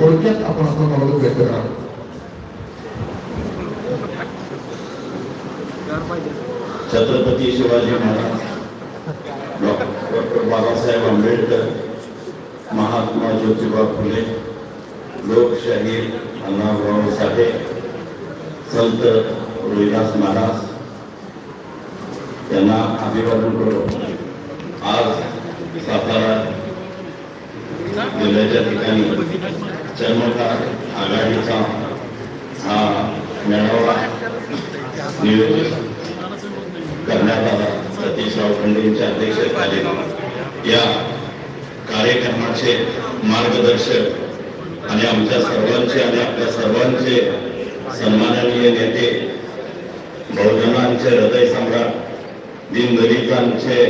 थोडक्यात आपण आपलं मनोगत व्यक्त करावं छत्रपती शिवाजी महाराज डॉक्टर बाबासाहेब आंबेडकर महात्मा ज्योतिबा फुले लोकशाही अण्णाभाऊ साठे संत रोहिदास महाराज यांना अभिवादन करून आज सातारा जिल्ह्याच्या ठिकाणी चर्मकार आघाडीचा हा मेळावा नियोजित करण्यात आला सतीशराव खंडेंच्या अध्यक्षतेखाली या कार्यक्रमाचे मार्गदर्शक आणि आमच्या सर्वांचे आणि आपल्या सर्वांचे सन्माननीय नेते बहुजनांचे हृदय सम्राट दीनदलितांचे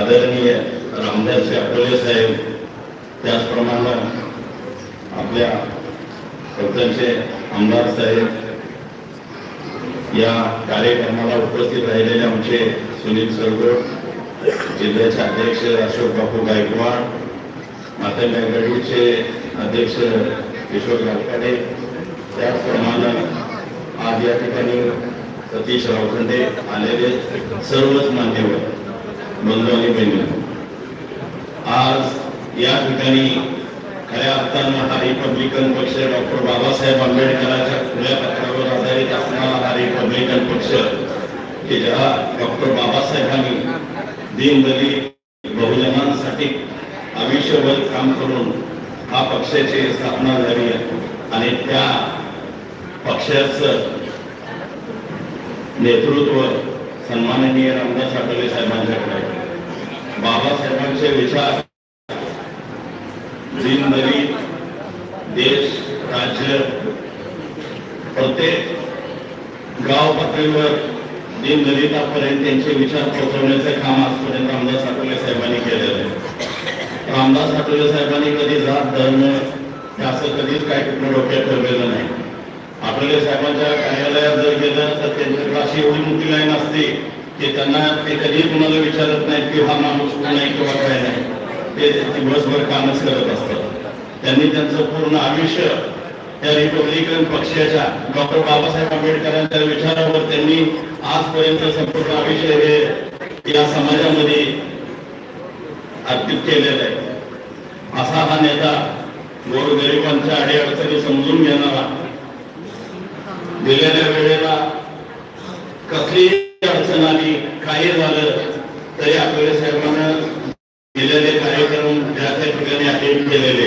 आदरणीय रामदास अकोले साहेब त्याचप्रमाणे आपल्या पक्षाचे आमदार साहेब या कार्यक्रमाला उपस्थित राहिलेले आमचे सुनील सरगोड जिल्ह्याचे अध्यक्ष अशोक बापू गायकवाड माता गडीचे अध्यक्ष किशोर गालकाडे त्याचप्रमाणे आज या ठिकाणी सतीश रावखंडे आलेले सर्वच मान्यवर बंधू आणि बहिणी. आज या ठिकाणी खऱ्या अर्थानं हा रिपब्लिकन पक्ष डॉक्टर बाबासाहेब आंबेडकरांच्या खुल्या पत्रावर आधारित असणारा हा रिपब्लिकन पक्ष की ज्या डॉक्टर बाबासाहेबांनी दीनदलित बहुजनांसाठी आयुष्यभर काम करून हा पक्षाची स्थापना झाली आहे. आणि त्या पक्षाचं नेतृत्व सन्माननीय रामदास आठवले साहेबांच्याकडे बाबासाहेबांचे विचार दिनभरी देश राज्य प्रत्येक गाव पातळीवर दिनदलितापर्यंत त्यांचे विचार पोहोचवण्याचे काम आजपर्यंत रामदास आठवले साहेबांनी केलेलं आहे. रामदास आठवले साहेबांनी कधी जात धर्म असं कधीच काय कुठलं डोक्यात ठेवलेलं नाही. आठवले साहेबांच्या कार्यालयात जर गेलं तर त्यांच्याकडे अशी एवढी मोठी लाईन असते की त्यांना ते कधी कुणाला विचारत नाहीत की हा माणूस कोण आहे किंवा काय नाही. ते दिवसभर कामच करत असतात त्यांनी त्यांचं पूर्ण आयुष्य त्या रिपब्लिकन पक्षाच्या डॉक्टर बाबासाहेब आंबेडकरांच्या विचारावर त्यांनी आजपर्यंत संपूर्ण आयुष्य हे या समाजामध्ये अर्पित केलेलं आहे. असा हा नेता गोरगरिबांच्या अडीअडचणी समजून घेणारा दिलेल्या वेळेला कसलीही अडचण आली काही झालं तरी आपल्या साहेबांना दिलेले कार्यक्रम त्या त्या ठिकाणी अटेंड केलेले.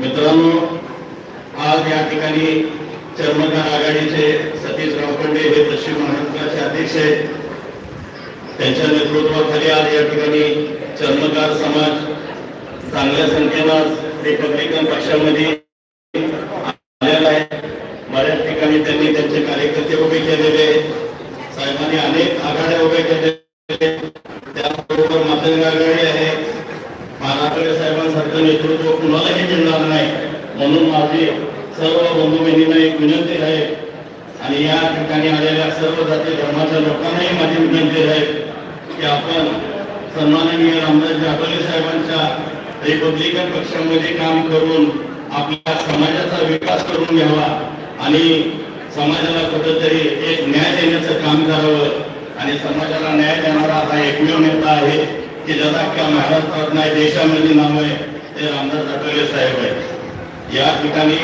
मित्रांनो आज या ठिकाणी चर्मकार आघाडीचे सतीश रावखंडे हे पश्चिम महाराष्ट्राचे अध्यक्ष आहेत. त्यांच्या नेतृत्वाखाली आज या ठिकाणी चर्मकार समाज चांगल्या संख्येनं रिपब्लिकन पक्षामध्ये आलेला आहे. बऱ्याच ठिकाणी त्यांनी त्यांचे कार्यकर्ते उभे केलेले आहेत. साहेबांनी अनेक आघाड्या उभ्या केलेल्या आहेत. त्याचबरोबर मतदान आघाडी आहे महाराष्ट्र साहेबांसारखं नेतृत्व कुणालाही मिळणार नाही म्हणून माझी सर्व बंधू बहिणींना एक विनंती आहे आणि या ठिकाणी आलेल्या सर्व जाती धर्माच्या लोकांनाही माझी विनंती आहे की आपण सन्माननीय रामदास आठवले साहेबांच्या रिपब्लिकन पक्षामध्ये काम करून आपल्या समाजाचा विकास करून घ्यावा आणि समाजाला कुठंतरी एक न्याय देण्याचं काम करावं आणि समाजाला न्याय देणारा हा एकमेव नेता आहे की ज्याचा अख्ख्या महाराष्ट्रात नाही देशामध्ये नाव आहे ते रामदास आठवले साहेब आहे या ठिकाणी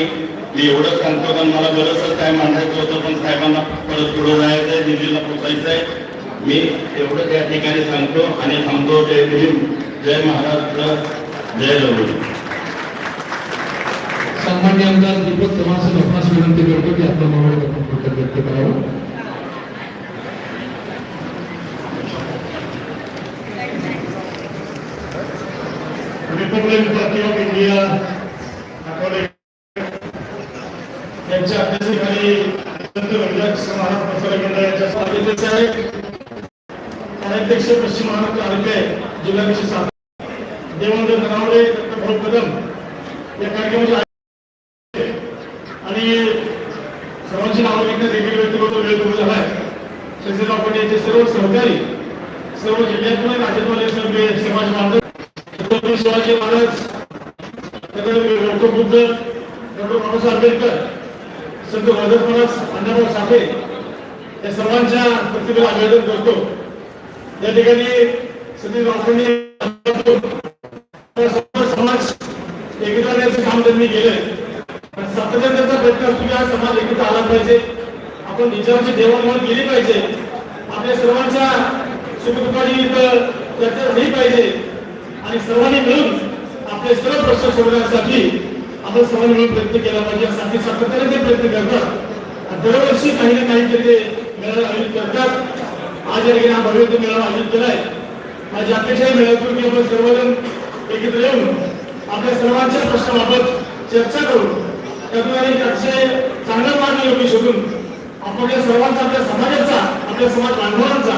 मी एवढंच सांगतो कारण मला बरंच काय मांडायचं होतं पण साहेबांना परत पुढे जायचं आहे दिल्लीला पोचायचं आहे मी एवढं त्या ठिकाणी सांगतो आणि थांबतो. जय भीम जय महाराष्ट्र. जय सन्मान्य आमदार दीपक चव्हाण आपणास विनंती करतो की आपलं थोडक्यात व्यक्त करावं. रिपब्लिक पार्टी ऑफ इंडिया यांच्या अध्यक्षतेखाली संत रविदास महाराज प्रसारक मंडळाच्या अध्यक्ष आहेत. अध्यक्ष पश्चिम महाराष्ट्र आरोग्य जिल्हा परिषद सातारा देवेंद्र ननावडे डॉक्टर भाऊ कदम या कार्यक्रमाचे आयोजक आणि सर्वांची नाव घेण्यात देखील व्यक्तिगत वेळ कमी आहे. शशीराव पाटील यांचे सर्व सहकारी सर्व जिल्ह्यातून राज्यातले सगळे समाज बांधव शिवाजी महाराज त्यानंतर डॉक्टर बाबासाहेब आंबेडकर संत वैद्य महाराज अण्णाभाऊ साठे या सर्वांच्या प्रतिभेला अभिवादन करतो. या ठिकाणी सतीश डॉक्टरांनी समाज एकत्र काम त्यांनी केलंय. प्रयत्न असतो की समाज एकत्र आला पाहिजे. आपण विचारांची देवाणघेवाण केली पाहिजे. आपल्या सर्वांच्या सुखदुःखाची चर्चा झाली पाहिजे. आणि सर्वांनी मिळून आपले सर्व प्रश्न सोडवण्यासाठी आपण सर्वांनी मिळून प्रयत्न केला पाहिजे. यासाठी सातत्याने ते प्रयत्न करतात. दरवर्षी काही ना काही ते मेळावा आयोजित करतात. आज या ठिकाणी हा भव्य मेळावा आयोजित केलाय. माझी अपेक्षा आहे की आपण सर्वजण एकत्र येऊन आपल्या सर्वांच्या प्रश्नाबाबत चर्चा करून त्यातून एक अतिशय चांगला मार्ग योग्य शोधून. आपल्या सर्वांचा आपल्या समाजाचा आपल्या समाज बांधवांचा.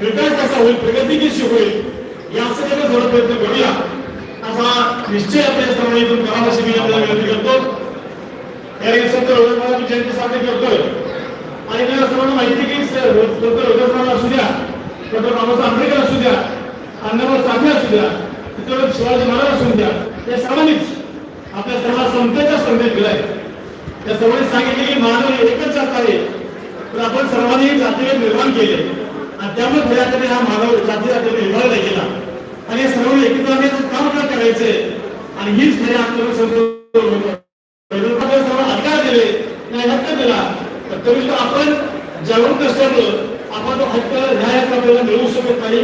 विकास कसा होईल प्रगती कशी होईल यासाठी आपण थोडा प्रयत्न करूया. असा निश्चय आपल्या सर्वांनी इथून करावा अशी मी आपल्याला विनंती करतो. या संत रविंद्रनाथ जयंती साजरी करतोय. आणि आपल्याला सर्वांना माहिती की संत रविंद्रनाथ असू द्या डॉक्टर बाबासाहेब आंबेडकर असू द्या अण्णाभाऊ साठे असू द्या तिथं शिवाजी महाराज असू द्या या सर्वांनीच आपल्या सर्व संतांचा संदेश दिलाय. त्या सर्वांनी सांगितले की मानव एकच जात आहे. तर आपण सर्वांनी जातीने निर्माण केले. आणि त्यामुळे खऱ्या अर्थाने हा मानव जाती जातीने विभागला गेला आणि या सर्वांनी एकत्र काम का करायचे? आणि हीच खऱ्या अर्थाने संत सर्व अधिकार दिले. नाही हक्क दिला. तर तरी आपण जागरूक असल्यामुळं आपण तो हक्क न्यायाचा आपल्याला मिळवू शकत नाही.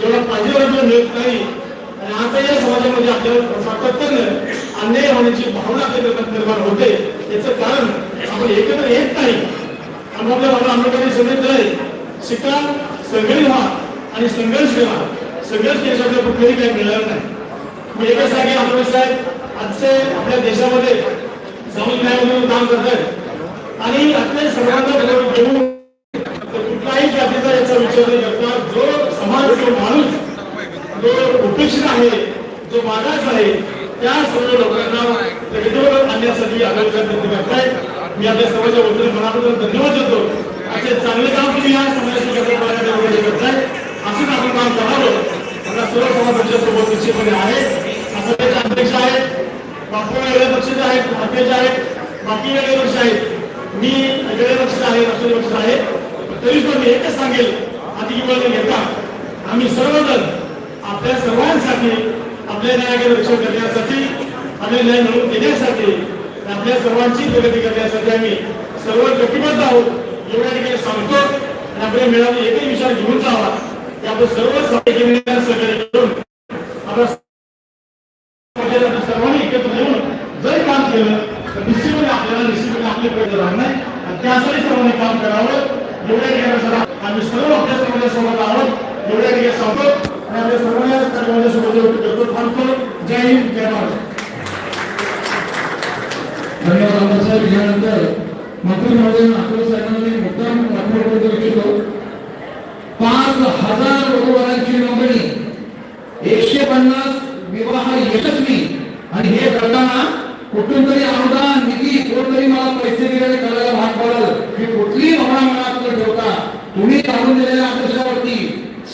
जेवढा पाहिजे आपल्याला मिळत नाही. आणि आता या समाजामध्ये आपल्याला सातत्यानं अन्याय होण्याची भावना आपल्या निर्माण होते. याचं कारण आपण एकत्र येत नाही. आणि आपल्या बाबा आंबेडकरांनी सांगितलंय शिका सगळे व्हा आणि संघर्ष व्हा. संघर्ष केल्याशिवाय कुठेही काही मिळणार नाही. मी एका सांगेन आंबेडकर साहेब. आजचे आपल्या देशामध्ये जाऊन न्याय म्हणून काम करतात आणि आपल्या सर्वांना बरोबर घेऊन कुठलाही जातीचा याचा विचार न करता जो समाज जो माणूस जो उपेक्षित आहे जो मागास आहे त्या सर्व लोकांना प्रगतीवर आणण्यासाठी आघाडीचा करताय मी आपल्या सर्वांच्या वतीने मनापासून धन्यवाद देतो. असे चांगले काम तुम्ही या समाजाची करताय. असंच आपण काम करावं. आता सर्व समाजाच्या सोबत निश्चितपणे आहे. असं त्याचे अध्यक्ष आहेत. बापू वेगळ्या पक्षाचे आहेत. अध्यक्ष आहेत. बाकी वेगळे पक्ष आहेत. मी वेगळे पक्ष आहे राष्ट्रीय पक्ष आहे. तरी पण मी एकच सांगेल. आधी किंवा घेता. आम्ही सर्वजण आपल्या सर्वांसाठी आपल्या न्यायाकडे रक्षण करण्यासाठी आपले न्याय मिळवून देण्यासाठी आपल्या सर्वांची प्रगती करण्यासाठी आम्ही सर्व कटिबद्ध आहोत. एवढ्या ठिकाणी सांगतो आणि आपल्या मिळाले एकही विचार घेऊन जावा की आपण सर्व सहकार्य करून आपल्या सर्वांनी एकत्र येऊन जर काम केलं तर निश्चितपणे आपल्याला निश्चितपणे आपले प्रयत्न राहणार आणि त्यासाठी सर्वांनी काम करावं. एवढ्या ठिकाणी आम्ही सर्व आपल्या सर्वांच्या सोबत आहोत एवढ्या ठिकाणी सांगतो आणि आपल्या सर्वांना सर्वांच्या सोबत करतो थांबतो जय हिंद जय महाराज धन्यवाद आमदार यानंतर मंत्री महोदय अकोला साहेबांना मी मुद्दाम दाखवून करू इच्छितो. पाच हजार वधूवरांची नोंदणी एकशे पन्नास विवाह यशस्वी आणि हे करताना कुठून तरी अनुदान निधी कोणतरी मला पैसे दिलेले करायला भाग पडल ही कुठलीही भावना मनात न ठेवता तुम्ही आणून दिलेल्या आदर्शावरती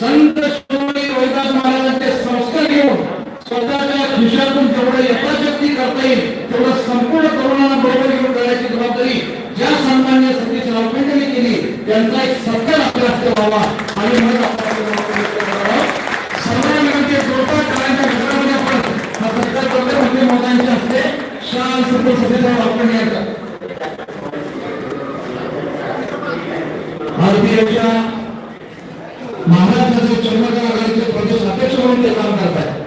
संत शिरोमणी रोहिदास महाराजांचे संस्कार घेऊन स्वतःच्या खिशातून जेवढं यथाशक्ती करता येईल तेवढं संपूर्ण तरुणांना बरोबर घेऊन करण्याची जबाबदारी ज्या सन्मान्य सतीश रावपेंटने केली त्यांचा एक सत्कार आपल्या हस्ते व्हावा आणि मग आपण सर्व विनंती जोरदार करायच्या घटनामध्ये आपण हा सत्कार करतो म्हणजे मोदांच्या हस्ते शाल सर्व सतीश रावपेंट यांचा भारतीयच्या महाराष्ट्राचे चंद्रकांत आघाडीचे प्रदेश अध्यक्ष म्हणून ते काम करतात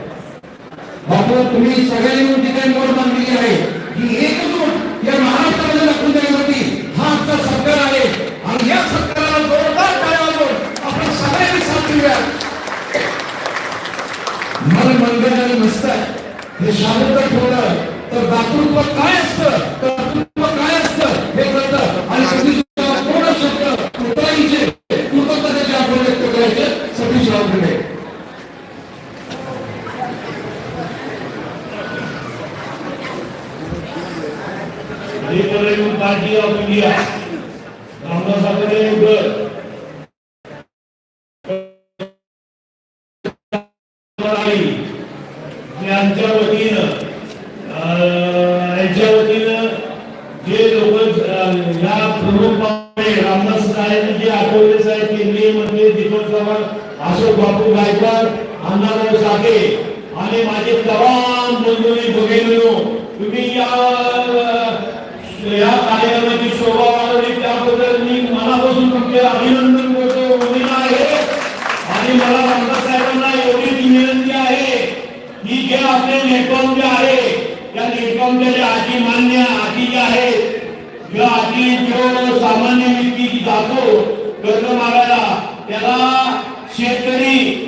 बापू तुम्ही सगळ्यांनी मिळून जी काही मोड बांधलेली आहे ही एकजूट या महाराष्ट्रामध्ये दाखवून देण्यासाठी हा आजचा सत्कार आहे आणि या सत्काराला जोरदार टाळ्या वाजवून आपण सगळ्यांनी साथ देऊया मन मनगड आणि मस्त हे शांत ठेवलं तर दातृत्व काय असतं कर्तृत्व काय असतं हे कळतं आणि सतीशचा पूर्ण शब्द कृतज्ञतेचे कृतज्ञतेचे आपण व्यक्त करायचे Satish रावकडे Liberal Party of India. Ramdas Athawale Uddhav. यांच्या वतीनं यांच्या वतीनं जे लोक या प्रमुख रामदास साहेब जे आठवले साहेब केंद्रीय मंत्री दीपक चव्हाण अशोक बापू गायकवाड अण्णाराव साठे आणि माझे तमाम बंधूंनी भगिनीनो तुम्ही या या कार्यक्रमाची शोभा वाढवली. त्याबद्दल मी मनापासून तुमचे अभिनंदन करतो वंदना आहे आणि मला रामदास साहेबांना एवढीच विनंती आहे की जे आपले नेटवर्क जे आहे त्या नेटवर्कच्या ज्या अटी मान्य अटी ज्या आहेत किंवा अटी जो सामान्य व्यक्ती जातो कर्ज मागायला त्याला शेतकरी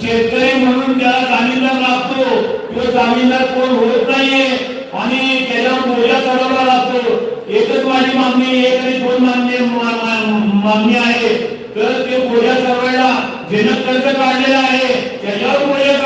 शेतकरी म्हणून त्याला जामीनदार लागतो. तो जामीनदार कोण होत नाहीये आणि त्याला मोजा चढवला लागतो. एकच माझी मागणी एक आणि दोन मागणी मा- मागणी आहे. तर ते मोजा चढवायला ज्यानं कर्ज काढलेलं आहे. त्याच्यावर मोजा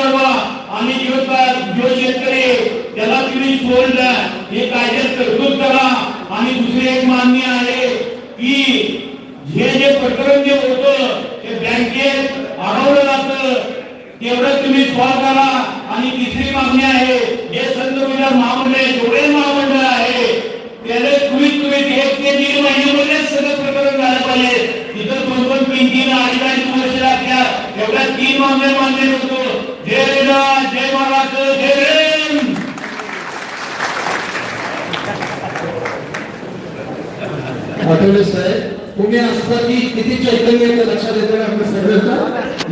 आठवले साहेब. तुम्ही असता की किती चैतन्य लक्षात येतं आपल्या सगळ्यांना?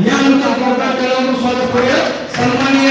या लोकांना कळावून स्वागत करूया. सन्मानिय